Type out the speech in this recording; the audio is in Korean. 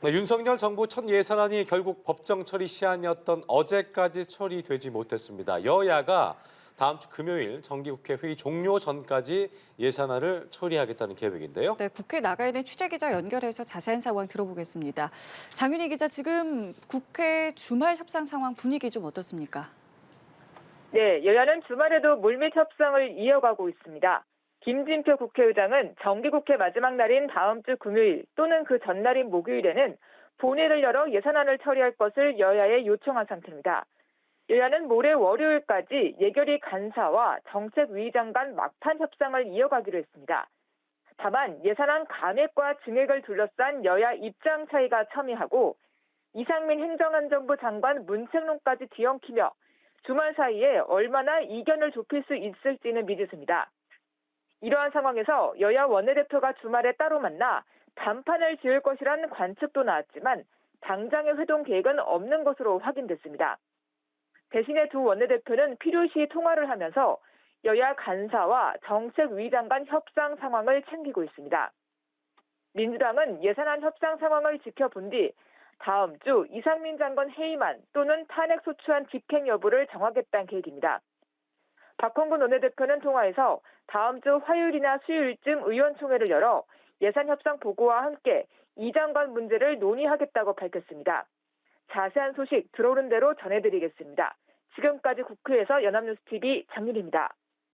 네, 윤석열 정부 첫 예산안이 결국 법정 처리 시한이었던 어제까지 처리되지 못했습니다. 여야가 다음 주 금요일 정기국회 회의 종료 전까지 예산안을 처리하겠다는 계획인데요. 네, 국회 나가 있는 취재 기자 연결해서 자세한 상황 들어보겠습니다. 장윤희 기자, 지금 국회 주말 협상 상황 분위기 좀 어떻습니까? 네, 여야는 주말에도 물밑 협상을 이어가고 있습니다. 김진표 국회의장은 정기국회 마지막 날인 다음 주 금요일 또는 그 전날인 목요일에는 본회의를 열어 예산안을 처리할 것을 여야에 요청한 상태입니다. 여야는 모레 월요일까지 예결위 간사와 정책위의장 간 막판 협상을 이어가기로 했습니다. 다만 예산안 감액과 증액을 둘러싼 여야 입장 차이가 첨예하고 이상민 행정안전부 장관 문책론까지 뒤엉키며 주말 사이에 얼마나 이견을 좁힐 수 있을지는 미지수입니다. 이러한 상황에서 여야 원내대표가 주말에 따로 만나 단판을 지을 것이란 관측도 나왔지만 당장의 회동 계획은 없는 것으로 확인됐습니다. 대신에 두 원내대표는 필요시 통화를 하면서 여야 간사와 정책위의장 간 협상 상황을 챙기고 있습니다. 민주당은 예산안 협상 상황을 지켜본 뒤 다음 주 이상민 장관 해임안 또는 탄핵 소추안 집행 여부를 정하겠다는 계획입니다. 박홍근 원내대표는 통화에서 다음 주 화요일이나 수요일쯤 의원총회를 열어 예산 협상 보고와 함께 이 장관 문제를 논의하겠다고 밝혔습니다. 자세한 소식 들어오는 대로 전해드리겠습니다. 지금까지 국회에서 연합뉴스TV 장윤입니다.